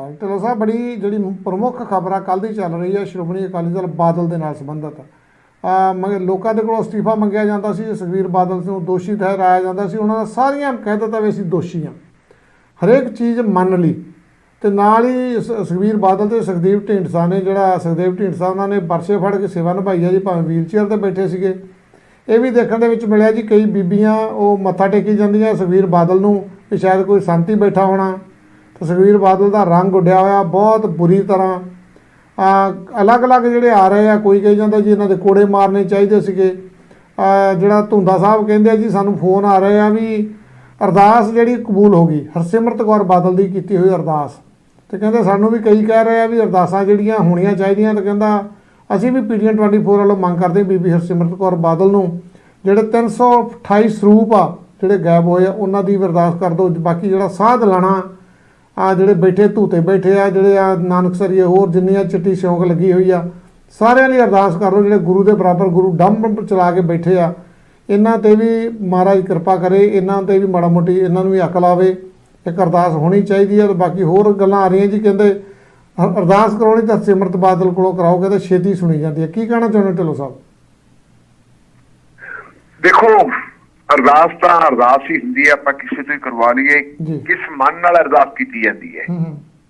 ਢਿੱਲੋਂ ਸਾਹਿਬ, ਬੜੀ ਜਿਹੜੀ ਪ੍ਰਮੁੱਖ ਖਬਰ ਆ ਕੱਲ ਦੀ ਚੱਲ ਰਹੀ ਹੈ ਸ਼੍ਰੋਮਣੀ ਅਕਾਲੀ ਦਲ ਬਾਦਲ ਦੇ ਨਾਲ ਸੰਬੰਧਿਤ। ਆ, ਮਗਰ ਲੋਕਾਂ ਦੇ ਕੋਲੋਂ ਅਸਤੀਫਾ ਮੰਗਿਆ ਜਾਂਦਾ ਸੀ ਸੁਖਵੀਰ ਬਾਦਲ ਨੂੰ ਦੋਸ਼ੀ ਠਹਿਰਾਇਆ ਜਾਂਦਾ ਸੀ, ਉਹਨਾਂ ਦਾ ਸਾਰੀਆਂ ਕਹਿ ਦਿੱਤਾ ਵੀ ਅਸੀਂ ਦੋਸ਼ੀ ਹਾਂ ਹਰੇਕ ਚੀਜ਼ ਮੰਨ ਲਈ। ਤੇ ਨਾਲ ਹੀ ਸ- ਸੁਖਬੀਰ ਬਾਦਲ ਤੇ ਸੁਖਦੇਵ ਢੀਂਡਸਾ ਨੇ ਜਿਹੜਾ, ਸੁਖਦੇਵ ਢੀਂਡਸਾ ਉਹਨਾਂ ਨੇ ਵਰਸੇ ਫੜ ਕੇ ਸੇਵਾ ਨਿਭਾਈ ਹੈ ਜੀ, ਭਾਵੇਂ ਵੀਲਚੇਅਰ ਤੇ ਬੈਠੇ ਸੀਗੇ। ਇਹ ਵੀ ਦੇਖਣ ਦੇ ਵਿੱਚ ਮਿਲਿਆ ਜੀ, ਕਈ ਬੀਬੀਆਂ ਉਹ ਮੱਥਾ ਟੇਕੀ ਜਾਂਦੀਆਂ, ਸੁਖਬੀਰ ਬਾਦਲ ਨੂੰ ਵੀ ਸ਼ਾਇਦ ਕੋਈ ਸੰਤੀ ਬੈਠਾ ਹੋਣਾ। ਤੇ ਸੁਖਬੀਰ ਬਾਦਲ ਦਾ ਰੰਗ ਉੱਡਿਆ ਹੋਇਆ, ਬਹੁਤ ਬੁਰੀ ਤਰ੍ਹਾਂ। ਅਲੱਗ-ਅਲੱਗ ਜਿਹੜੇ ਆ ਰਹੇ ਆ, ਕੋਈ ਕਹੀ ਜਾਂਦਾ ਜੀ ਇਹਨਾਂ ਦੇ ਕੋੜੇ ਮਾਰਨੇ ਚਾਹੀਦੇ ਸੀਗੇ। ਜਿਹੜਾ ਧੁੰਦਾ ਸਾਹਿਬ ਕਹਿੰਦੇ ਆ ਜੀ, ਸਾਨੂੰ ਫੋਨ ਆ ਰਹੇ ਆ ਵੀ ਅਰਦਾਸ ਜਿਹੜੀ ਕਬੂਲ ਹੋ ਗਈ। ਹਰਸਿਮਰਤ ਕੌਰ ਬਾਦਲ ਦੀ ਕੀਤੀ ਹੋਈ ਅਰਦਾਸ। ਤੇ ਕਹਿੰਦੇ ਸਾਨੂੰ ਵੀ ਕਈ ਕਹਿ ਰਹੇ ਆ ਵੀ ਅਰਦਾਸਾਂ ਜਿਹੜੀਆਂ ਹੋਣੀਆਂ ਚਾਹੀਦੀਆਂ ਤੇ ਕਹਿੰਦਾ ਅਸੀਂ ਵੀ ਪੀਡੀਐਨ 24 ਵੱਲੋਂ ਮੰਗ ਕਰਦੇ ਬੀਬੀ ਹਰਸਿਮਰਤ ਕੌਰ ਬਾਦਲ ਨੂੰ, ਜਿਹੜੇ 328 ਸਰੂਪ ਆ, ਜਿਹੜੇ ਗਾਇਬ ਹੋਏ ਆ, ਉਹਨਾਂ ਦੀ ਵੀ ਅਰਦਾਸ ਕਰ ਦਿਓ। ਬਾਕੀ ਜਿਹੜਾ ਸਾਧ ਲਾਣਾ ਆ ਜਿਹੜੇ ਬੈਠੇ ਧੂਤੇ ਬੈਠੇ ਆ, ਜਿਹੜੇ ਆ ਨਾਨਕਸਰੀਏ ਹੋਰ ਜਿੰਨੀਆਂ ਚਿੱਟੀ ਸ਼ੌਂਕ ਲੱਗੀ ਹੋਈ ਆ, ਸਾਰਿਆਂ ਲਈ ਅਰਦਾਸ ਕਰ ਲਓ ਜਿਹੜੇ ਗੁਰੂ ਦੇ ਬਰਾਬਰ ਗੁਰੂ ਡੰਮ ਚਲਾ ਕੇ ਬੈਠੇ ਆ। ਇਹਨਾਂ ਤੇ ਵੀ ਮਹਾਰਾਜ ਕਿਰਪਾ ਕਰੇ, ਇਹਨਾਂ ਤੇ ਵੀ ਮਾੜਾ ਮੋਟੀ ਇਹਨਾਂ ਨੂੰ ਵੀ ਅਕਲ ਆਵੇ ਇੱਕ ਅਰਦਾਸ ਹੋਣੀ ਚਾਹੀਦੀ ਹੈ ਤੇ ਬਾਕੀ ਹੋਰ ਗੱਲਾਂ ਆ ਰਹੀਆਂ ਜੀ, ਕਹਿੰਦੇ ਅਰਦਾਸ ਕਰਾਉਣੀ ਤਾਂ ਸਿਮਰਤ ਬਾਦਲ ਕੋਲੋਂ ਕਰਾਓਗੇ ਤਾਂ ਛੇਤੀ ਸੁਣੀ ਜਾਂਦੀ ਹੈ ਕੀ ਕਹਿਣਾ ਚਾਹੁੰਦੇ ਢਿੱਲੋਂ ਸਾਹਿਬ? ਦੇਖੋ ਅਰਦਾਸ ਤਾਂ ਅਰਦਾਸ ਹੀ ਹੁੰਦੀ ਹੈ ਆਪਾਂ ਕਿਸੇ ਤੋਂ ਹੀ ਕਰਵਾ ਲਈਏ। ਕਿਸ ਮਨ ਨਾਲ ਅਰਦਾਸ ਕੀਤੀ ਜਾਂਦੀ ਹੈ?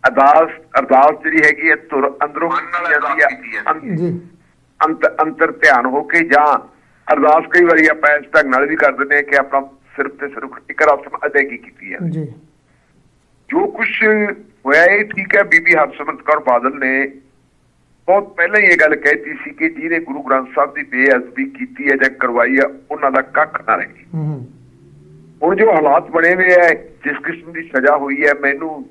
ਅਰਦਾਸ ਅਰਦਾਸ ਜਿਹੜੀ ਹੈਗੀ ਹੈ ਤੁਰ ਅੰਦਰੋਂ ਕੀਤੀ ਜਾਂਦੀ ਹੈ। ਅੰਤ- ਜੀ। ਅੰਤ ਅੰਤਰ ਧਿਆਨ ਹੋ ਕੇ ਜਾਂ ਅਰਦਾਸ ਕਈ ਵਾਰੀ ਆਪਾਂ ਇਸ ਢੰਗ ਨਾਲ ਵੀ ਕਰ ਦਿੰਦੇ ਹਾਂ ਕਿ ਆਪਣਾ ਸਿਰਫ ਤੇ ਸਿਰਫ ਇੱਕ ਰਸਮ ਅਦਾਇਗੀ ਕੀਤੀ ਹੈ। ਜੀ। ਜੋ ਕੁਝ ਹੋਇਆ ਇਹ ਠੀਕ ਹੈ ਬੀਬੀ ਹਰਸਿਮਰਤ ਕੌਰ ਬਾਦਲ ਨੇ ਬਹੁਤ ਪਹਿਲਾਂ ਹੀ ਇਹ ਗੱਲ ਕਹਿਤੀ ਸੀ ਕਿ ਜਿਹਨੇ ਗੁਰੂ ਗ੍ਰੰਥ ਸਾਹਿਬ ਦੀ ਬੇਅਦਬੀ ਕੀਤੀ ਹੈ ਜਾਂ ਕਰਵਾਈ ਹੈ ਉਹਨਾਂ ਦਾ ਕੱਖ ਨਾ ਰਹੇ। ਹੁਣ ਜੋ ਹਾਲਾਤ ਬਣੇ ਹੋਏ ਹੈ ਜਿਸ ਕਿਸਮ ਦੀ ਸਜ਼ਾ ਹੋਈ ਹੈ ਮੈਨੂੰ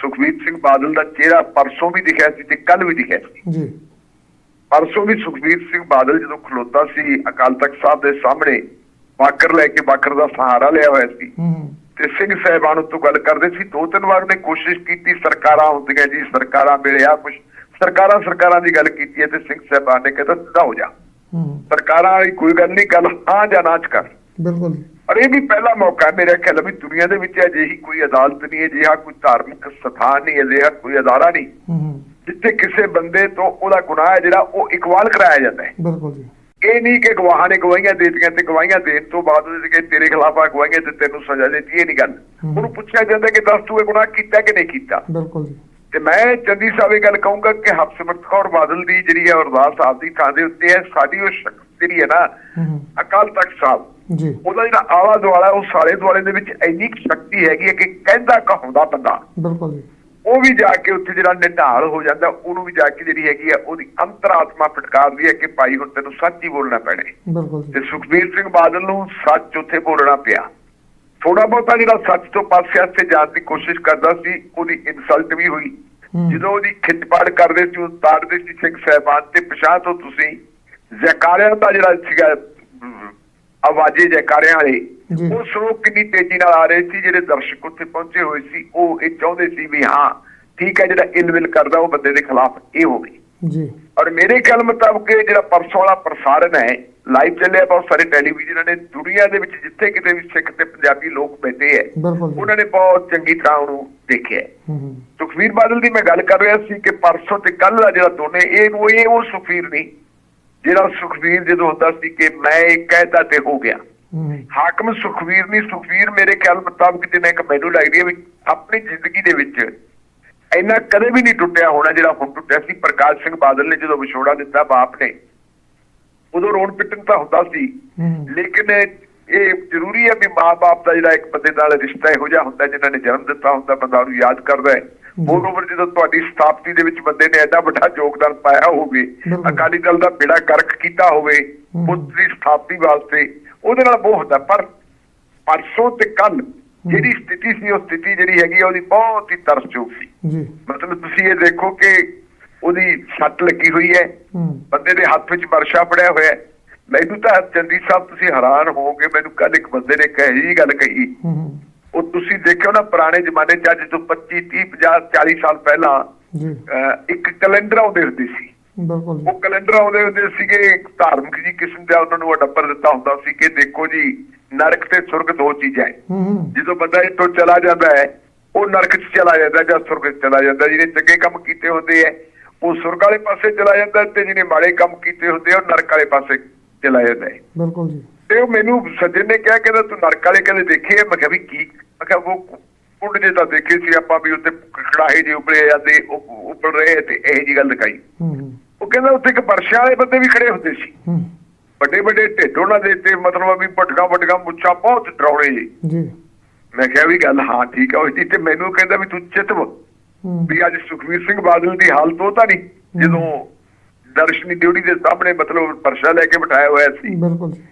ਸੁਖਬੀਰ ਸਿੰਘ ਬਾਦਲ ਦਾ ਚਿਹਰਾ ਪਰਸੋਂ ਵੀ ਦਿਖਿਆ ਸੀ ਤੇ ਕੱਲ ਵੀ ਦਿਖਿਆ ਸੀ। ਜੀ। ਪਰਸੋਂ ਵੀ ਸੁਖਬੀਰ ਸਿੰਘ ਬਾਦਲ ਜਦੋਂ ਖਲੋਤਾ ਸੀ ਅਕਾਲ ਤਖਤ ਸਾਹਿਬ ਦੇ ਸਾਹਮਣੇ ਬਾਕਰ ਲੈ ਕੇ ਬਾਕਰ ਦਾ ਸਹਾਰਾ ਲਿਆ ਹੋਇਆ ਸੀ। ਤੇ ਸਿੰਘ ਸਾਹਿਬਾਨ ਤੋਂ ਗੱਲ ਕਰਦੇ ਸੀ ਦੋ ਤਿੰਨ ਵਾਰ ਉਹਨੇ ਕੋਸ਼ਿਸ਼ ਕੀਤੀ ਸਰਕਾਰਾਂ ਹੁੰਦੀਆਂ ਜੀ ਸਰਕਾਰਾਂ ਵੇਲੇ ਆ ਕੁਝ ਸਰਕਾਰਾਂ ਸਰਕਾਰਾਂ ਦੀ ਗੱਲ ਕੀਤੀ ਹੈ ਤੇ ਸਿੰਘ ਸਾਹਿਬਾਨ ਨੇ ਕਹਿੰਦਾ ਸਿੱਧਾ ਹੋ ਜਾ। ਹੂੰ। ਹੂੰ ਸਰਕਾਰਾਂ ਵਾਲੀ ਕੋਈ ਗੱਲ ਨਹੀਂ ਗੱਲ ਹਾਂ ਜਾਂ ਨਾ ਚ ਕਰ। ਬਿਲਕੁਲ। ਇਹ ਵੀ ਪਹਿਲਾ ਮੌਕਾ ਹੈ ਮੇਰੇ ਖਿਆਲ ਵੀ ਦੁਨੀਆ ਦੇ ਵਿੱਚ ਅਜਿਹੀ ਕੋਈ ਅਦਾਲਤ ਨਹੀਂ ਹੈ ਅਜਿਹਾ ਕੋਈ ਧਾਰਮਿਕ ਸਥਾਨ ਨਹੀਂ ਅਜਿਹਾ ਕੋਈ ਅਦਾਰਾ ਨਹੀਂ। ਹੂੰ ਹੂੰ। ਜਿੱਥੇ ਕਿਸੇ ਬੰਦੇ ਤੋਂ ਉਹਦਾ ਗੁਨਾਹ ਹੈ ਜਿਹੜਾ ਉਹ ਇਕਵਾਲ ਕਰਾਇਆ ਜਾਂਦਾ ਹੈ। ਬਿਲਕੁਲ ਜੀ। ਇਹ ਨਹੀਂ ਕਿ ਗਵਾਹਾਂ ਨੇ ਗਵਾਹੀਆਂ ਦਿੱਤੀਆਂ ਤੇ ਗਵਾਹੀਆਂ ਦੇਣ ਤੋਂ ਬਾਅਦ ਉਹਦੇ ਕਿ ਤੇਰੇ ਖਿਲਾਫ ਆ ਗਵਾਹੀਆਂ ਤੇ ਤੈਨੂੰ ਸਜ਼ਾ ਦਿੱਤੀ ਇਹ ਨਹੀਂ ਗੱਲ। ਉਹਨੂੰ ਪੁੱਛਿਆ ਜਾਂਦਾ ਕਿ ਦੱਸ ਤੂੰ ਇਹ ਗੁਨਾਹ ਕੀਤਾ ਕਿ ਨਹੀਂ ਕੀਤਾ? ਬਿਲਕੁਲ ਜੀ। ਤੇ ਮੈਂ ਚੰਦੀ ਸਾਹਿਬ ਇਹ ਗੱਲ ਕਹੂੰਗਾ ਕਿ ਹਰਸਿਮਰਤ ਕੌਰ ਬਾਦਲ ਦੀ ਜਿਹੜੀ ਹੈ ਅਰਦਾਸ ਆਪਦੀ ਥਾਂ ਦੇ ਉੱਤੇ ਹੈ ਸਾਡੀ ਉਹ ਸ਼ਕਤੀ ਜਿਹੜੀ ਹੈ ਨਾ ਅਕਾਲ ਤਖਤ ਸਾਹਿਬ। ਜੀ। ਉਹਦਾ ਜਿਹੜਾ ਆਲਾ ਦੁਆਲਾ ਉਹ ਸਾਲੇ ਦੁਆਲੇ ਦੇ ਵਿੱਚ ਇੰਨੀ ਸ਼ਕਤੀ ਹੈਗੀ ਹੈ ਕਿ ਕਹਿੰਦਾ ਕਹਾਉਂਦਾ ਬੰਦਾ। ਬਿਲਕੁਲ ਜੀ। ਉਹ ਵੀ ਜਾ ਕੇ ਉੱਥੇ ਜਿਹੜਾ ਨਿਢਾਲ ਹੋ ਜਾਂਦਾ ਉਹਨੂੰ ਵੀ ਜਾ ਕੇ ਜਿਹੜੀ ਹੈਗੀ ਆ ਉਹਦੀ ਅੰਤਰਾਤਮਾ ਫਟਕਾਰਦੀ ਹੈ ਕਿ ਭਾਈ ਹੁਣ ਤੈਨੂੰ ਸੱਚ ਹੀ ਬੋਲਣਾ ਪੈਣਾ। ਬਿਲਕੁਲ ਤੇ ਸੁਖਬੀਰ ਸਿੰਘ ਬਾਦਲ ਨੂੰ ਸੱਚ ਉੱਥੇ ਬੋਲਣਾ ਪਿਆ। ਥੋੜਾ ਬਹੁਤਾ ਜਿਹੜਾ ਸੱਚ ਤੋਂ ਪਾਸੇ ਹੱਥੇ ਜਾਣ ਦੀ ਕੋਸ਼ਿਸ਼ ਕਰਦਾ ਸੀ ਉਹਦੀ ਇਨਸਲਟ ਵੀ ਹੋਈ। ਜਦੋਂ ਉਹਦੀ ਖਿੱਚਪਾੜ ਕਰਦੇ ਸੀ ਉਹ ਤਾੜਦੇ ਸੀ ਸਿੰਘ ਸਾਹਿਬਾਨ ਤੇ ਪਛਾਣ ਤੋਂ ਤੁਸੀਂ ਜ਼ਕਾਰਿਆਂ ਦਾ ਜਿਹੜਾ ਸੀਗਾ ਆਵਾਜ਼ੇ ਜ਼ਕਾਰਿਆਂ ਵਾਲੇ। ਉਹ ਸੋ ਕਿੰਨੀ ਤੇਜ਼ੀ ਨਾਲ ਆ ਰਹੇ ਸੀ ਜਿਹੜੇ ਦਰਸ਼ਕ ਉੱਥੇ ਪਹੁੰਚੇ ਹੋਏ ਸੀ ਉਹ ਇਹ ਚਾਹੁੰਦੇ ਸੀ ਵੀ ਹਾਂ ਠੀਕ ਹੈ ਜਿਹੜਾ ਇਲਵਿਲ ਕਰਦਾ ਉਹ ਬੰਦੇ ਦੇ ਖਿਲਾਫ ਇਹ ਹੋਵੇ ਜੀ। ਔਰ ਮੇਰੇ ਖਿਆਲ ਮੁਤਾਬਕ ਜਿਹੜਾ ਪਰਸੋਂ ਵਾਲਾ ਪ੍ਰਸਾਰਣ ਹੈ ਲਾਈਵ ਚੱਲਿਆ ਬਹੁਤ ਸਾਰੇ ਟੈਲੀਵਿਜ਼ਨਾਂ ਨੇ ਦੁਨੀਆ ਦੇ ਵਿੱਚ ਜਿੱਥੇ ਕਿਤੇ ਵੀ ਸਿੱਖ ਤੇ ਪੰਜਾਬੀ ਲੋਕ ਬੈਠੇ ਜੀ। ਉਹਨਾਂ ਨੇ ਬਹੁਤ ਚੰਗੀ ਤਰ੍ਹਾਂ ਉਹਨੂੰ ਦੇਖਿਆ ਸੁਖਵੀਰ ਬਾਦਲ ਦੀ ਮੈਂ ਗੱਲ ਕਰ ਰਿਹਾ ਸੀ ਕਿ ਪਰਸੋਂ ਤੇ ਕੱਲ ਦਾ ਜਿਹੜਾ ਦੋਨੇ ਇਹ ਉਹ ਇਹ ਉਹ ਸੁਖਵੀਰ ਨਹੀਂ ਜਿਹੜਾ ਸੁਖਵੀਰ ਜਦੋਂ ਹੁੰਦਾ ਸੀ ਕਿ ਮੈਂ ਇਹ ਕਹਿਤਾ ਤੇ ਹੋ ਗਿਆ। ਹਾਕਮ ਸੁਖਵੀਰ ਨਹੀਂ ਸੁਖਵੀਰ ਮੇਰੇ ਖਿਆਲ ਮੁਤਾਬਕ ਜਿੰਨਾ ਇੱਕ ਮੈਨੂੰ ਲੱਗਦੀ ਹੈ ਵੀ ਆਪਣੀ ਜ਼ਿੰਦਗੀ ਦੇ ਵਿੱਚ ਇੰਨਾ ਕਦੇ ਵੀ ਨਹੀਂ ਟੁੱਟਿਆ ਹੋਣਾ ਜਿਹੜਾ ਹੁਣ ਟੁੱਟਿਆ ਸੀ। ਪ੍ਰਕਾਸ਼ ਸਿੰਘ ਬਾਦਲ ਨੇ ਜਦੋਂ ਵਿਛੋੜਾ ਦਿੱਤਾ ਬਾਪ ਨੇ ਉਦੋਂ ਰੋਣ ਪਿੱਟਣ ਤਾਂ ਹੁੰਦਾ ਸੀ। ਲੇਕਿਨ ਇਹ ਜ਼ਰੂਰੀ ਹੈ ਵੀ ਮਾਂ-ਬਾਪ ਦਾ ਜਿਹੜਾ ਇੱਕ ਬੰਦੇ ਨਾਲ ਰਿਸ਼ਤਾ ਇਹੋ ਜਿਹਾ ਹੁੰਦਾ ਜਿਨ੍ਹਾਂ ਨੇ ਜਨਮ ਦਿੱਤਾ ਹੁੰਦਾ ਬੰਦਾ ਉਹਨੂੰ ਯਾਦ ਕਰਦਾ ਹੈ। ਮੋਰਓਵਰ ਜਦੋਂ ਤੁਹਾਡੀ ਸਥਾਪਤੀ ਦੇ ਵਿੱਚ ਬੰਦੇ ਨੇ ਐਡਾ ਵੱਡਾ ਯੋਗਦਾਨ ਪਾਇਆ ਹੋਵੇ। ਅਕਾਲੀ ਦਲ ਦਾ ਬੇੜਾ ਕਰਕ ਕੀਤਾ ਹੋਵੇ ਹਮ। ਪੁੱਤ ਦੀ ਸਥਾਪਤੀ ਵਾਸਤੇ ਉਹਦੇ ਨਾਲ ਬਹੁਤ ਹੁੰਦਾ। ਪਰ ਪਰਸੋਂ ਤੇ ਕੱਲ ਜਿਹੜੀ ਸਥਿਤੀ ਸੀ ਉਹ ਸਥਿਤੀ ਜਿਹੜੀ ਹੈਗੀ ਉਹਦੀ ਬਹੁਤ ਹੀ ਤਰਸਯੋਗ ਸੀ। ਜੀ। ਮਤਲਬ ਤੁਸੀਂ ਇਹ ਦੇਖੋ ਕਿ ਉਹਦੀ ਸੱਟ ਲੱਗੀ ਹੋਈ ਹੈ। ਬੰਦੇ ਦੇ ਹੱਥ ਵਿੱਚ ਵਰਸ਼ਾ ਫੜਿਆ ਹੋਇਆ ਹੈ। ਮੈਨੂੰ ਤਾਂ ਚੰਦੀ ਸਾਹਿਬ ਤੁਸੀਂ ਹੈਰਾਨ ਹੋਵੋਗੇ ਮੈਨੂੰ ਕੱਲ ਇੱਕ ਬੰਦੇ ਨੇ ਕਹੀ ਜੀ ਗੱਲ ਕਹੀ। ਉਹ ਤੁਸੀਂ ਦੇਖਿਓ ਨਾ ਪੁਰਾਣੇ ਜ਼ਮਾਨੇ 'ਚ ਅੱਜ ਤੋਂ 25 30 50 40 ਸਾਲ ਪਹਿਲਾਂ ਇੱਕ ਕੈਲੰਡਰ ਆਉਂਦੇ ਹੁੰਦੇ ਸੀ। ਬਿਲਕੁਲ ਉਹ ਕੈਲੰਡਰ ਆਉਂਦੇ ਹੁੰਦੇ ਸੀਗੇ ਇੱਕ ਧਾਰਮਿਕ ਜੀ ਕਿਸਮ ਦਾ ਉਹਨਾਂ ਨੂੰ ਅਡੱਬਰ ਦਿੱਤਾ ਹੁੰਦਾ ਸੀ ਕਿ ਦੇਖੋ ਜੀ ਨਰਕ ਤੇ ਸੁਰਗ ਦੋ ਚੀਜ਼ਾਂ ਹੂੰ। ਜਦੋਂ ਬੰਦਾ ਇੱਥੋਂ ਚਲਾ ਜਾਂਦਾ ਹੈ ਉਹ ਨਰਕ 'ਚ ਚਲਾ ਜਾਂਦਾ ਜਾਂ ਸੁਰਗ 'ਚ ਚਲਾ ਜਾਂਦਾ ਜਿਹਨੇ ਚੰਗੇ ਕੰਮ ਕੀਤੇ ਹੁੰਦੇ ਐ ਉਹ ਸੁਰਗ ਵਾਲੇ ਪਾਸੇ ਚਲਾ ਜਾਂਦਾ ਤੇ ਜਿਹਨੇ ਮਾੜੇ ਕੰਮ ਕੀਤੇ ਹੁੰਦੇ ਉਹ ਨਰਕ ਵਾਲੇ ਪਾਸੇ ਚਲਾ ਜਾਂਦਾ ਹੈ। ਬਿਲਕੁਲ ਜੀ। ਤੇ ਉਹ ਮੈਨੂੰ ਸੱਜਣ ਨੇ ਕਿਹਾ ਕਹਿੰਦਾ ਤੂੰ ਨਰਕ ਵਾਲੇ ਕਦੇ ਦੇਖੇ? ਮੈਂ ਕਿਹਾ ਵੀ ਕੀ? ਮੈਂ ਕਿਹਾ ਉਹ ਕੁੰਡ ਜੇ ਤਾਂ ਦੇਖੇ ਸੀ ਆਪਾਂ ਵੀ ਉੱਤੇ ਕੜਾਹੇ ਜੇ ਉਬਲੇ ਜਾਂਦੇ ਉਹ ਉੱਪਰ ਰਹੇ ਤੇ ਇਹ ਜੀ ਗੱਲ ਦਿਖਾਈ। ਉਹ ਕਹਿੰਦਾ ਉੱਥੇ ਇੱਕ ਵਰਸ਼ਾ ਵਾਲੇ ਬੰਦੇ ਵੀ ਖੜੇ ਹੁੰਦੇ ਸੀ। ਵੱਡੇ ਵੱਡੇ ਢਿੱਡ ਉਹਨਾਂ ਦੇ ਤੇ ਮਤਲਬ ਵੀ ਵੱਡੀਆਂ ਵੱਡੀਆਂ ਮੁੱਛਾਂ ਬਹੁਤ ਡਰਾਉਣੇ ਜੀ। ਜੀ। ਮੈਂ ਕਿਹਾ ਵੀ ਗੱਲ ਹਾਂ ਠੀਕ ਆ ਸੀ ਤੇ ਮੈਨੂੰ ਕਹਿੰਦਾ ਵੀ ਤੂੰ ਚਿਤਵ ਵੀ ਅੱਜ ਸੁਖਵੀਰ ਸਿੰਘ ਬਾਦਲ ਦੀ ਹਾਲਤ ਉਹ ਤਾਂ ਨਹੀਂ ਜਦੋਂ ਦਰਸ਼ਨੀ ਡਿਊਟੀ ਦੇ ਸਾਹਮਣੇ ਮਤਲਬ ਪਰਸ਼ਾ ਲੈ ਕੇ ਬਿਠਾਇਆ ਹੋਇਆ ਸੀ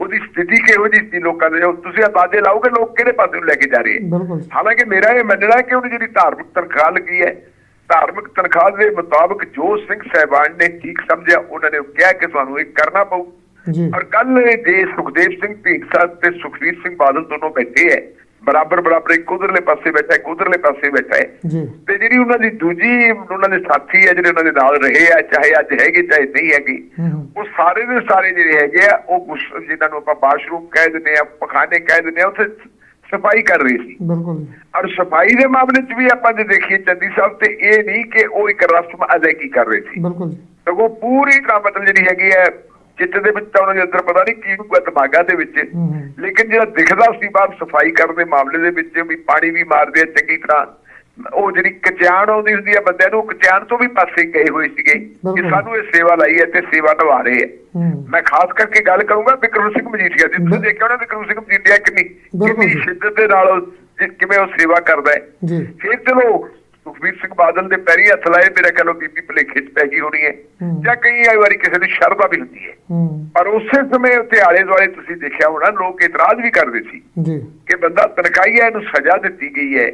ਉਹਦੀ ਸਥਿਤੀ ਕਿਹੋ ਜਿਹੀ ਸੀ ਲੋਕਾਂ ਦੇ ਤੁਸੀਂ ਅੰਦਾਜ਼ੇ ਲਾਓਗੇ ਲੋਕ ਕਿਹੜੇ ਪਾਸੇ ਨੂੰ ਲੈ ਕੇ ਜਾ ਰਹੇ ਹੈ ਹਾਲਾਂਕਿ ਮੇਰਾ ਇਹ ਮੰਨਣਾ ਹੈ ਕਿ ਉਹਦੀ ਜਿਹੜੀ ਧਾਰਮਿਕ ਤਨਖਾਹ ਲੱਗੀ ਹੈ ਧਾਰਮਿਕ ਤਨਖਾਹ ਦੇ ਮੁਤਾਬਕ ਜੋ ਸਿੰਘ ਸਹਿਬਾਨ ਨੇ ਠੀਕ ਸਮਝਿਆ ਉਹਨਾਂ ਨੇ ਕਿਹਾ ਕਿ ਤੁਹਾਨੂੰ ਇਹ ਕਰਨਾ ਪਊ। ਜੀ। ਔਰ ਕੱਲ ਜੇ ਸੁਖਦੇਵ ਸਿੰਘ ਢੀਂਡਸਾ ਤੇ ਸੁਖਵੀਰ ਸਿੰਘ ਬਾਦਲ ਦੋਨੋਂ ਬੈਠੇ ਹੈ ਬਰਾਬਰ ਬਰਾਬਰ ਇੱਕ ਉਧਰਲੇ ਪਾਸੇ ਬੈਠਾ ਇੱਕ ਉਧਰਲੇ ਪਾਸੇ ਬੈਠਾ ਹੈ। ਜੀ। ਤੇ ਜਿਹੜੀ ਉਹਨਾਂ ਦੀ ਦੂਜੀ ਉਹਨਾਂ ਦੇ ਸਾਥੀ ਹੈ ਜਿਹੜੇ ਉਹਨਾਂ ਦੇ ਨਾਲ ਰਹੇ ਆ ਚਾਹੇ ਅੱਜ ਹੈਗੇ ਚਾਹੇ ਨਹੀਂ ਹੈਗੇ ਉਹ ਸਾਰੇ ਦੇ ਸਾਰੇ ਜਿਹੜੇ ਹੈਗੇ ਆ ਉਹ ਜਿਨ੍ਹਾਂ ਨੂੰ ਆਪਾਂ ਬਾਥਰੂਮ ਕਹਿ ਦਿੰਦੇ ਆ ਪਖਾਨੇ ਕਹਿ ਦਿੰਦੇ ਆ ਉੱਥੇ ਸਫ਼ਾਈ ਕਰ ਰਹੇ ਸੀ। ਬਿਲਕੁਲ ਔਰ ਸਫ਼ਾਈ ਦੇ ਮਾਮਲੇ 'ਚ ਵੀ ਆਪਾਂ ਜੇ ਦੇਖੀਏ ਚੰਦੀ ਸਾਹਿਬ ਤੇ ਇਹ ਨਹੀਂ ਕਿ ਉਹ ਇੱਕ ਰਸਮ ਅਦਾਇਗੀ ਕਰ ਰਹੇ ਸੀ। ਬਿਲਕੁਲ ਸਗੋਂ ਪੂਰੀ ਤਰ੍ਹਾਂ ਮਤਲਬ ਜਿਹੜੀ ਹੈਗੀ ਹੈ ਚਿੱਤ ਦੇ ਵਿੱਚ ਤਾਂ ਉਹਨਾਂ ਦੇ ਅੰਦਰ ਪਤਾ ਨਹੀਂ ਕੀ ਹੋਊਗਾ ਦਿਮਾਗਾਂ ਦੇ ਵਿੱਚ। ਲੇਕਿਨ ਜਿਹੜਾ ਦਿਖਦਾ ਸੀ ਬਾਹਰ ਸਫ਼ਾਈ ਕਰਨ ਦੇ ਮਾਮਲੇ ਦੇ ਵਿੱਚ ਵੀ ਪਾਣੀ ਵੀ ਮਾਰਦੇ ਆ ਚੰਗੀ ਤਰ੍ਹਾਂ ਉਹ ਜਿਹੜੀ ਕਚਿਆਣ ਆਉਂਦੀ ਹੁੰਦੀ ਆ ਬੰਦਿਆਂ ਨੂੰ ਕਚਿਆਣ ਤੋਂ ਵੀ ਪਾਸੇ ਗਏ ਹੋਏ ਸੀਗੇ ਕਿ। ਸਾਨੂੰ ਇਹ ਸੇਵਾ ਲਾਈ ਹੈ ਤੇ ਸੇਵਾ ਨਿਭਾ ਰਹੇ ਆ। ਮੈਂ ਖਾਸ ਕਰਕੇ ਗੱਲ ਕਰੂੰਗਾ ਵਿਕਰਮ ਸਿੰਘ ਮਜੀਠੀਆ ਦੀ। ਤੁਸੀਂ ਦੇਖਿਆ ਹੋਣਾ ਵਿਕਰਮ ਸਿੰਘ ਮਜੀਠੀਆ ਕਿੰਨੀ ਕਿੰਨੀ। ਸ਼ਿੱਦਤ ਦੇ ਨਾਲ ਕਿਵੇਂ ਉਹ ਸੇਵਾ ਕਰਦਾ ਹੈ। ਜੀ। ਫਿਰ ਚਲੋ ਸੁਖਬੀਰ ਸਿੰਘ ਬਾਦਲ ਦੇ ਪੈਰੀ ਹੱਥ ਲਾਏ ਮੇਰਾ ਕਹਿੰਦਾ ਬੀਬੀ ਭਲੇਖੇ ਚ ਪੈ ਗਈ ਹੋਣੀ ਹੈ। ਜਾਂ ਕਈ ਵਾਰੀ ਕਿਸੇ ਦੀ ਸ਼ਰਧਾ ਵੀ ਹੁੰਦੀ ਹੈ। ਪਰ ਉਸੇ ਸਮੇਂ ਉੱਤੇ ਆਲੇ ਦੁਆਲੇ ਤੁਸੀਂ ਦੇਖਿਆ ਹੋਣਾ ਲੋਕ ਇਤਰਾਜ਼ ਵੀ ਕਰਦੇ ਸੀ ਜੀ। ਕਿ ਬੰਦਾ ਤਨਖਾਹੀ ਹੈ ਇਹਨੂੰ ਸਜ਼ਾ ਦਿੱਤੀ ਗਈ ਹੈ।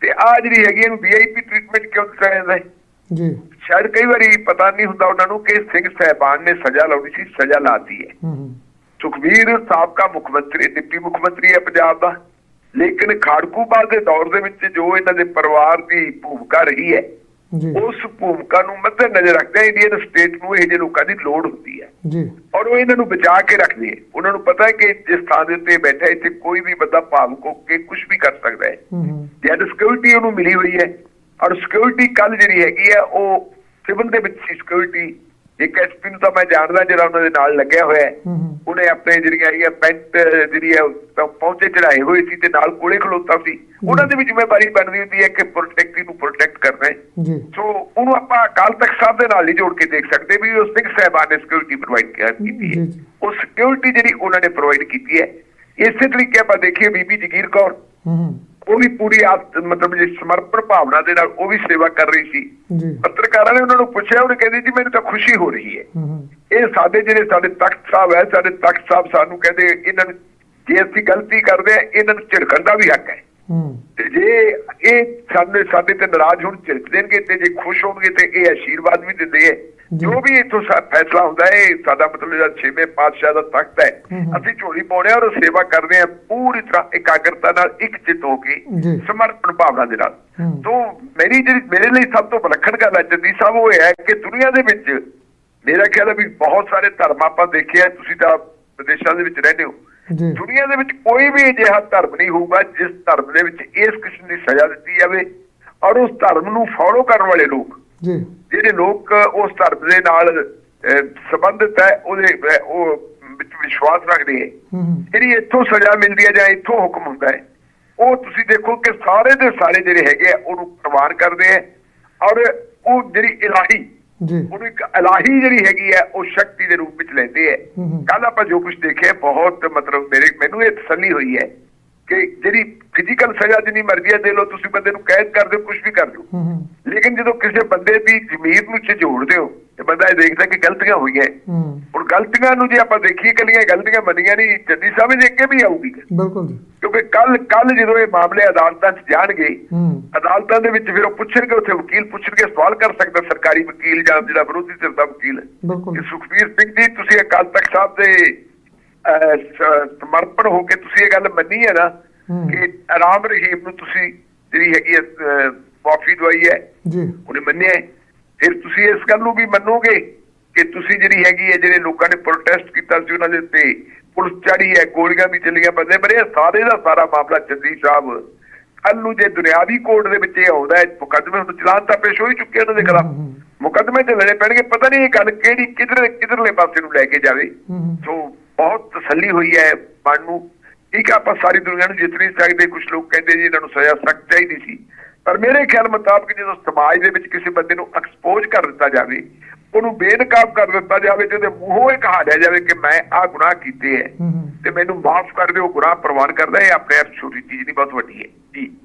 ਤੇ ਆ ਜਿਹੜੀ ਹੈਗੀ ਇਹਨੂੰ ਵੀਆਈਪੀ ਟ੍ਰੀਟਮੈਂਟ ਕਿਉਂ ਦਿੱਤਾ ਜਾਂਦਾ ਹੈ? ਜੀ। ਸ਼ਾਇਦ ਕਈ ਵਾਰੀ ਪਤਾ ਨਹੀਂ ਹੁੰਦਾ ਉਹਨਾਂ ਨੂੰ ਕਿ ਸਿੰਘ ਸਹਿਬਾਨ ਨੇ ਸਜ਼ਾ ਲਾਉਣੀ ਸੀ ਸਜ਼ਾ ਲਾਤੀ ਹੂੰ। ਸੁਖਬੀਰ ਸਾਬਕਾ ਮੁੱਖ ਮੰਤਰੀ ਡਿਪਟੀ ਮੁੱਖ ਮੰਤਰੀ ਹੈ ਪੰਜਾਬ ਦਾ। ਲੇਕਿਨ ਖਾੜਕੂਬਾਦ ਦੇ ਦੌਰ ਦੇ ਵਿੱਚ ਜੋ ਇਹਨਾਂ ਦੇ ਪਰਿਵਾਰ ਦੀ ਭੂਮਿਕਾ ਰਹੀ ਹੈ ਉਸ ਭੂਮਿਕਾ ਨੂੰ ਮੱਦੇ ਨਜ਼ਰ ਰੱਖਦੇ ਇੰਡੀਅਨ ਸਟੇਟ ਨੂੰ ਇਹ ਜਿਹੇ ਲੋਕਾਂ ਦੀ ਲੋੜ ਹੁੰਦੀ ਹੈ। ਜੀ। ਔਰ ਉਹ ਇਹਨਾਂ ਨੂੰ ਬਚਾ ਕੇ ਰੱਖਦੇ ਹੈ। ਉਹਨਾਂ ਨੂੰ ਪਤਾ ਹੈ ਕਿ ਜਿਸ ਥਾਂ ਦੇ ਉੱਤੇ ਬੈਠਾ ਇੱਥੇ ਕੋਈ ਵੀ ਬੰਦਾ ਭਾਵੁਕ ਹੋ ਕੇ ਕੁਝ ਵੀ ਕਰ ਸਕਦਾ ਹੈ। ਜਦ ਸਿਕਿਉਰਿਟੀ ਉਹਨੂੰ ਮਿਲੀ ਹੋਈ ਹੈ। ਔਰ ਸਿਕਿਉਰਿਟੀ ਕੱਲ ਜਿਹੜੀ ਹੈਗੀ ਹੈ ਉਹ ਸਿਵਲ ਦੇ ਵਿੱਚ ਸਿਕਿਉਰਿਟੀ ਇੱਕ ਐਸਪੀ ਨੂੰ ਤਾਂ ਮੈਂ ਜਾਣਦਾ ਜਿਹੜਾ ਉਹਨਾਂ ਦੇ ਨਾਲ ਲੱਗਿਆ ਹੋਇਆ ਹੈ। ਹੂੰ ਹੂੰ। ਉਹਨੇ ਆਪਣੇ ਜਿਹੜੀਆਂ ਹੈਗੀਆਂ ਪੈਂਟ ਜਿਹੜੀ ਹੈ ਪਹੁੰਚੇ ਚੜਾਏ ਹੋਏ ਸੀ ਤੇ ਨਾਲ ਕੋਲੇ ਖਲੋਤਾ ਸੀ। ਉਹਨਾਂ ਦੀ ਵੀ ਜ਼ਿੰਮੇਵਾਰੀ ਬਣਦੀ ਹੁੰਦੀ ਹੈ ਕਿ ਪ੍ਰੋਟੈਕਟੀ ਨੂੰ ਪ੍ਰੋਟੈਕਟ ਕਰਨਾ ਹੈ। ਸੋ ਉਹਨੂੰ ਆਪਾਂ ਅਕਾਲ ਤਖਤ ਸਾਹਿਬ ਦੇ ਨਾਲ ਨਹੀਂ ਜੋੜ ਕੇ ਦੇਖ ਸਕਦੇ ਵੀ ਉਹ ਸਿੰਘ ਸਾਹਿਬਾਨ ਨੇ ਸਿਕਿਉਰਿਟੀ ਪ੍ਰੋਵਾਈਡ ਕੀਤੀ ਹੈ। ਉਹ ਸਿਕਿਉਰਿਟੀ ਜਿਹੜੀ ਉਹਨਾਂ ਨੇ ਪ੍ਰੋਵਾਈਡ ਕੀਤੀ ਹੈ ਇਸੇ ਤਰੀਕੇ ਆਪਾਂ ਦੇਖੀਏ ਬੀਬੀ ਜਗੀਰ ਕੌਰ। ਹੂੰ ਹੂੰ। ਉਹ ਵੀ ਪੂਰੀ ਆਪ ਮਤਲਬ ਜੀ ਸਮਰਪਣ ਭਾਵਨਾ ਦੇ ਨਾਲ ਉਹ ਵੀ ਸੇਵਾ ਕਰ ਰਹੀ ਸੀ। ਪੱਤਰਕਾਰਾਂ ਨੇ ਉਹਨਾਂ ਨੂੰ ਪੁੱਛਿਆ ਉਹਨੇ ਕਹਿੰਦੀ ਜੀ ਮੈਨੂੰ ਤਾਂ ਖੁਸ਼ੀ ਹੋ ਰਹੀ ਹੈ। ਇਹ ਸਾਡੇ ਜਿਹੜੇ ਸਾਡੇ ਤਖਤ ਸਾਹਿਬ ਹੈ ਸਾਡੇ ਤਖਤ ਸਾਹਿਬ ਸਾਨੂੰ ਕਹਿੰਦੇ ਇਹਨਾਂ ਨੂੰ ਜੇ ਅਸੀਂ ਗਲਤੀ ਕਰਦੇ ਆ ਇਹਨਾਂ ਨੂੰ ਝਿੜਕਣ ਦਾ ਵੀ ਹੱਕ ਹੈ। ਤੇ ਜੇ ਇਹ ਸਾਡੇ ਸਾਡੇ ਤੇ ਨਾਰਾਜ਼ ਹੋਣ ਝਿੜਕ ਦੇਣਗੇ ਤੇ ਜੇ ਖੁਸ਼ ਹੋਣਗੇ ਤੇ ਇਹ ਆਸ਼ੀਰਵਾਦ ਵੀ ਦਿੰਦੇ ਹੈ। ਜੀ। ਵੀ ਇਥੋਂ ਫੈਸਲਾ ਹੁੰਦਾ ਹੈ ਸਾਡਾ ਮਤਲਬ ਜਿਹੜਾ ਛੇਵੇਂ ਪਾਤਸ਼ਾਹ ਦਾ ਤਖਤ ਹੈ। ਅਸੀਂ ਝੋਲੀ ਪਾਉਣੇ ਔਰ ਸੇਵਾ ਕਰਦੇ ਆ ਪੂਰੀ ਤਰ੍ਹਾਂ ਇਕਾਗਰਤਾ ਨਾਲ ਇੱਕ ਚਿੱਤ ਹੋ ਕੇ। ਸਮਰਪਣ ਭਾਵਨਾ ਦੇ ਨਾਲ। ਤੋਂ ਮੇਰੀ ਜਿਹੜੀ ਮੇਰੇ ਲਈ ਸਭ ਤੋਂ ਵਿਲੱਖਣ ਗੱਲ ਹੈ ਜੱਦੀ ਸਾਹਿਬ ਉਹ ਹੈ ਕਿ ਦੁਨੀਆ ਦੇ ਵਿੱਚ ਮੇਰਾ ਖਿਆਲ ਹੈ ਵੀ ਬਹੁਤ ਸਾਰੇ ਧਰਮ ਆਪਾਂ ਦੇਖੇ ਆ ਤੁਸੀਂ ਤਾਂ ਵਿਦੇਸ਼ਾਂ ਦੇ ਵਿੱਚ ਰਹਿੰਦੇ ਹੋ ਦੁਨੀਆ ਦੇ ਵਿੱਚ ਕੋਈ ਵੀ ਅਜਿਹਾ ਧਰਮ ਨਹੀਂ ਹੋਊਗਾ ਜਿਸ ਧਰਮ ਦੇ ਵਿੱਚ ਇਸ ਕਿਸਮ ਦੀ ਸਜ਼ਾ ਦਿੱਤੀ ਜਾਵੇ ਔਰ ਉਸ ਧਰਮ ਨੂੰ ਫੋਲੋ ਕਰਨ ਵਾਲੇ ਲੋਕ ਜੀ। ਜਿਹੜੇ ਲੋਕ ਉਸ ਧਰਮ ਦੇ ਨਾਲ ਸੰਬੰਧਿਤ ਹੈ ਉਹਦੇ ਉਹ ਵਿੱਚ ਵਿਸ਼ਵਾਸ ਰੱਖਦੇ ਹੈ। ਜਿਹੜੀ ਇੱਥੋਂ ਸਜ਼ਾ ਮਿਲਦੀ ਹੈ ਜਾਂ ਇੱਥੋਂ ਹੁਕਮ ਹੁੰਦਾ ਹੈ ਉਹ ਤੁਸੀਂ ਦੇਖੋ ਕਿ ਸਾਰੇ ਦੇ ਸਾਰੇ ਜਿਹੜੇ ਹੈਗੇ ਆ ਉਹਨੂੰ ਪ੍ਰਵਾਨ ਕਰਦੇ ਹੈ। ਔਰ ਉਹ ਜਿਹੜੀ ਇਲਾਹੀ ਜੀ। ਉਹਨੂੰ ਇੱਕ ਇਲਾਹੀ ਜਿਹੜੀ ਹੈਗੀ ਹੈ ਉਹ ਸ਼ਕਤੀ ਦੇ ਰੂਪ ਵਿੱਚ ਲੈਂਦੇ ਹੂੰ। ਕੱਲ ਆਪਾਂ ਜੋ ਕੁਝ ਦੇਖਿਆ ਬਹੁਤ ਮਤਲਬ ਮੇਰੇ ਮੈਨੂੰ ਇਹ ਤਸੱਲੀ ਹੋਈ ਹੈ। ਕਿ ਜਿਹੜੀ ਫਿਜ਼ੀਕਲ ਸਜ਼ਾ ਜਿੰਨੀ ਮਰਜ਼ੀ ਹੈ ਦੇ ਲਓ ਤੁਸੀਂ ਬੰਦੇ ਨੂੰ ਕੈਦ ਕਰ ਦਿਓ ਕੁਝ ਵੀ ਕਰ ਦਿਓ। ਲੇਕਿਨ ਜਦੋਂ ਕਿਸੇ ਬੰਦੇ ਦੀ ਜ਼ਮੀਰ ਨੂੰ ਝਿਜੋੜਦੇ ਹੋ ਤੇ ਬੰਦਾ ਇਹ ਦੇਖਦਾ ਕਿ ਗਲਤੀਆਂ ਹੋਈਆਂ। ਹੁਣ ਗਲਤੀਆਂ ਨੂੰ ਜੇ ਆਪਾਂ ਦੇਖੀਏ ਕੱਲੀਆਂ ਗਲਤੀਆਂ ਮੰਨੀਆਂ ਨਹੀਂ ਚੰਦੀ ਸਾਹਿਬ ਦੇ ਅੱਗੇ ਵੀ ਆਊਗੀ। ਬਿਲਕੁਲ ਜੀ। ਕਿਉਂਕਿ ਕੱਲ ਕੱਲ ਜਦੋਂ ਇਹ ਮਾਮਲੇ ਅਦਾਲਤਾਂ 'ਚ ਜਾਣਗੇ ਅਦਾਲਤਾਂ ਦੇ ਵਿੱਚ ਫਿਰ ਉਹ ਪੁੱਛਣਗੇ ਉੱਥੇ ਵਕੀਲ ਪੁੱਛਣਗੇ ਸਵਾਲ ਕਰ ਸਕਦਾ ਸਰਕਾਰੀ ਵਕੀਲ ਜਾਂ ਜਿਹੜਾ ਵਿਰੋਧੀ ਧਿਰ ਦਾ ਵਕੀਲ। ਹੈ ਬਿਲਕੁਲ। ਕਿ ਸੁਖਬੀਰ ਸਿੰਘ ਜੀ ਤੁਸੀਂ ਅਕਾਲ ਤਖਤ ਸਾਹਿਬ ਦੇ ਸਮਰਪਣ ਹੋ ਕੇ ਤੁਸੀਂ ਇਹ ਗੱਲ ਮੰਨੀ ਹੈ ਨਾ। ਕਿ ਆਰਾਮ ਰਹੀਮ ਨੂੰ ਤੁਸੀਂ ਜਿਹੜੀ ਹੈਗੀ ਹੈ ਮਾਫੀ ਦਵਾਈ ਹੈ ਜੀ ਉਹਨੇ ਮੰਨਿਆ। ਫਿਰ ਤੁਸੀਂ ਇਸ ਗੱਲ ਨੂੰ ਵੀ ਮੰਨੋਗੇ ਕਿ ਤੁਸੀਂ ਜਿਹੜੀ ਹੈਗੀ ਹੈ ਜਿਹੜੇ ਲੋਕਾਂ ਨੇ ਪ੍ਰੋਟੈਸਟ ਕੀਤਾ ਸੀ ਉਹਨਾਂ ਦੇ ਉੱਤੇ ਪੁਲਿਸ ਚੜੀ ਹੈ ਗੋਲੀਆਂ ਵੀ ਚੱਲੀਆਂ ਬੰਦੇ ਮਰੇ ਇਹ ਸਾਰੇ ਦਾ ਸਾਰਾ ਮਾਮਲਾ ਚੰਦੀ ਸਾਹਿਬ ਕੱਲ ਨੂੰ ਜੇ ਦੁਨਿਆਵੀ ਕੋਰਟ ਦੇ ਵਿੱਚ ਇਹ ਆਉਂਦਾ ਹੈ ਮੁਕੱਦਮੇ ਹੁਣ ਚਲਾਨ ਤਾਂ ਪੇਸ਼ ਹੋ ਹੀ ਚੁੱਕੇ ਉਹਨਾਂ ਦੇ ਖਿਲਾਫ। ਮੁਕੱਦਮੇ ਚ ਲੜੇ ਪੈਣਗੇ ਪਤਾ ਨਹੀਂ ਇਹ ਗੱਲ ਕਿਹੜੀ ਕਿਧਰ ਕਿਧਰਲੇ ਪਾਸੇ ਨੂੰ ਲੈ ਕੇ ਜਾਵੇ। ਸੋ ਬਹੁਤ ਤਸੱਲੀ ਹੋਈ ਹੈ ਮਨ ਨੂੰ। ਠੀਕ ਆ ਆਪਾਂ ਸਾਰੀ ਦੁਨੀਆ ਨੂੰ ਜਿੱਤ ਨਹੀਂ ਸਕਦੇ। ਕੁਝ ਲੋਕ ਕਹਿੰਦੇ ਜੀ ਇਹਨਾਂ ਨੂੰ ਸਜ਼ਾ ਸਖਤ ਚਾਹੀਦੀ ਸੀ। ਪਰ ਮੇਰੇ ਖਿਆਲ ਮੁਤਾਬਕ ਜਦੋਂ ਸਮਾਜ ਦੇ ਵਿੱਚ ਕਿਸੇ ਬੰਦੇ ਨੂੰ ਐਕਸਪੋਜ਼ ਕਰ ਦਿੱਤਾ ਜਾਵੇ ਉਹਨੂੰ ਬੇਨਕਾਬ ਕਰ ਦਿੱਤਾ ਜਾਵੇ ਤੇ ਉਹਦੇ ਮੂੰਹੋਂ ਇਹ ਕਹਾ ਲਿਆ ਜਾਵੇ ਕਿ ਮੈਂ ਆਹ ਗੁਨਾਹ ਕੀਤੇ ਹੈ। ਤੇ ਮੈਨੂੰ ਮਾਫ ਕਰ ਦਿਓ ਗੁਨਾਹ ਪ੍ਰਵਾਨ ਕਰਦਾ ਇਹ ਆਪਣੇ ਆਪ ਛੋਟੀ ਚੀਜ਼ ਨਹੀਂ ਬਹੁਤ ਵੱਡੀ ਹੈ। ਜੀ।